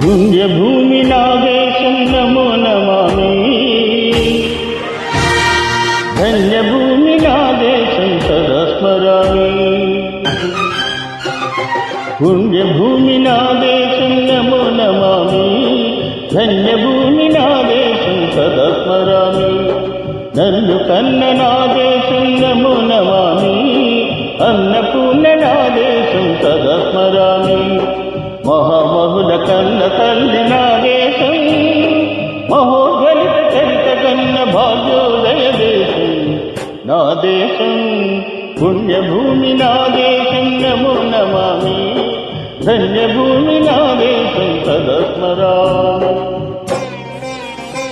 పుణ్యభూమి నా దేశం నమో నమామి ధన్యభూమి నా దేశం సదా స్మరామి పుణ్యభూమి నాగేశం నమో నమామి ధన్యభూమి నా దేశం సదా స్మరామి నన్ను కన్న నా దేశం నమో అన్నపూర్ణ నా దేశం సదా స్మరామి మహామహుల కన్న తల్లి నా దేశం మహోజ్వలిత చరిత కన్న భాగ్యోదయ దేశం. నా దేశం పుణ్యభూమి నా దేశం నమో ధన్యభూమి నా దేశం సదస్మరామి